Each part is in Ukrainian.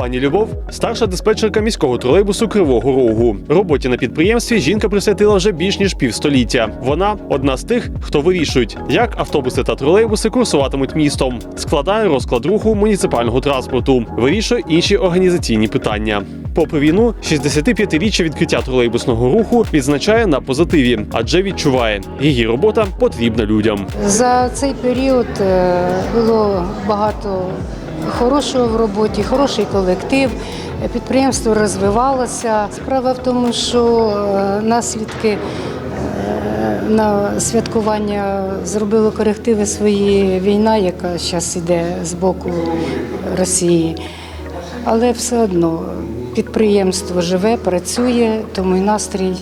Пані Любов старша диспетчерка міського тролейбусу Кривого Рогу. Роботі на підприємстві жінка присвятила вже більш ніж півстоліття. Вона одна з тих, хто вирішують, як автобуси та тролейбуси курсуватимуть містом, складає розклад руху муніципального транспорту, вирішує інші організаційні питання. Попри війну, 65-річчя відкриття тролейбусного руху відзначає на позитиві, адже відчуває, її робота потрібна людям. За цей період е, було багато хорошого в роботі, хороший колектив. Підприємство розвивалося. Справа в тому, що е, наслідки е, на святкування зробили корективи свої війна, яка зараз іде з боку Росії. Але все одно підприємство живе, працює, тому і настрій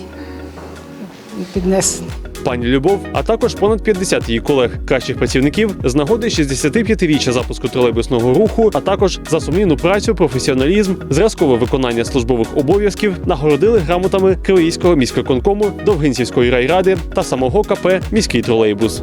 піднесений. Пані Любов, а також понад 50 її колег, кращих працівників з нагоди 65-річчя запуску тролейбусного руху, а також за сумлінну працю, професіоналізм, зразкове виконання службових обов'язків нагородили грамотами Кривійського міськвиконкому, Довгинцівської райради та самого КП Міський тролейбус.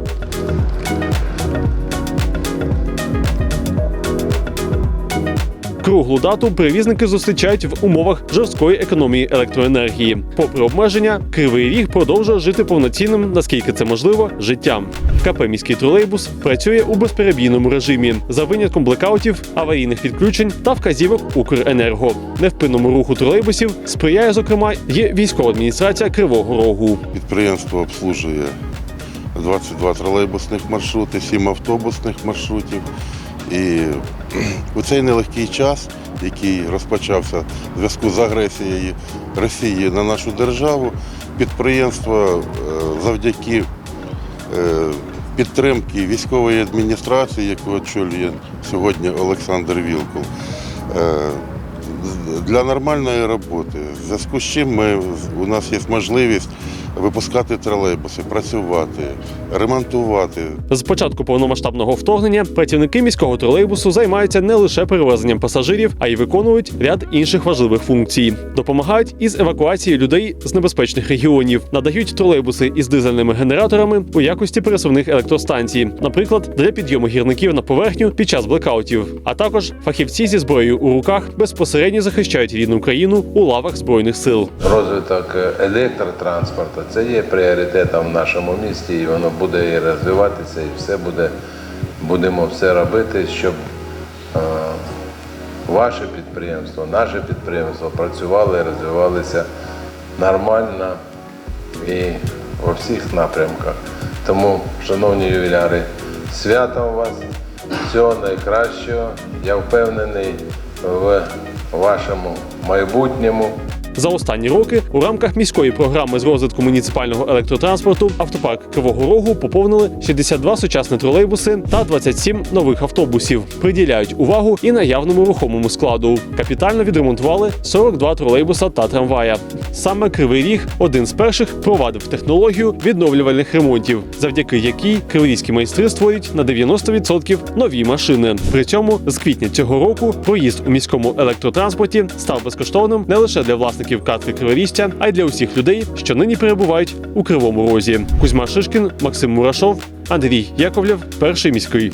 Круглу дату перевізники зустрічають в умовах жорсткої економії електроенергії. Попри обмеження, кривий ріг продовжує жити повноцінним, наскільки це можливо, життям. КП міський тролейбус працює у безперебійному режимі за винятком блекаутів, аварійних відключень та вказівок Укренерго. Невпинному руху тролейбусів сприяє зокрема і військова адміністрація Кривого Рогу. Підприємство обслужує 22 тролейбусних маршрути, 7 автобусних маршрутів. І у цей нелегкий час, який розпочався в зв'язку з агресією Росії на нашу державу, підприємство е, завдяки е, підтримки військової адміністрації, яку очолює сьогодні Олександр Вілкул, е, для нормальної роботи. В зв'язку з чим ми, у нас є можливість випускати тролейбуси, працювати, ремонтувати. З початку повномасштабного вторгнення працівники міського тролейбусу займаються не лише перевезенням пасажирів, а й виконують ряд інших важливих функцій. Допомагають із евакуацією людей з небезпечних регіонів, надають тролейбуси із дизельними генераторами у якості пересувних електростанцій, наприклад, для підйому гірників на поверхню під час блекаутів. А також фахівці зі зброєю у руках безпосередньо захищають рідну країну у лавах збройних сил. Розвиток електротранспорту це є пріоритетом в нашому місті, і воно буде і розвиватися, і все буде, будемо все робити, щоб е, ваше підприємство, наше підприємство працювало і розвивалися нормально і у всіх напрямках. Тому, шановні ювіляри, свято у вас, всього найкращого. Я впевнений в вашому майбутньому. За останні роки у рамках міської програми з розвитку муніципального електротранспорту автопарк Кривого Рогу поповнили 62 сучасні тролейбуси та 27 нових автобусів. Приділяють увагу і наявному рухомому складу. Капітально відремонтували 42 тролейбуса та трамвая. Саме Кривий Ріг один з перших провадив технологію відновлювальних ремонтів, завдяки якій криворізькі майстри створюють на 90% нові машини. При цьому з квітня цього року проїзд у міському електротранспорті став безкоштовним не лише для власників катки Криворізця, а й для усіх людей, що нині перебувають у Кривому Розі. Кузьма Шишкін, Максим Мурашов, Андрій Яковлєв, перший міський.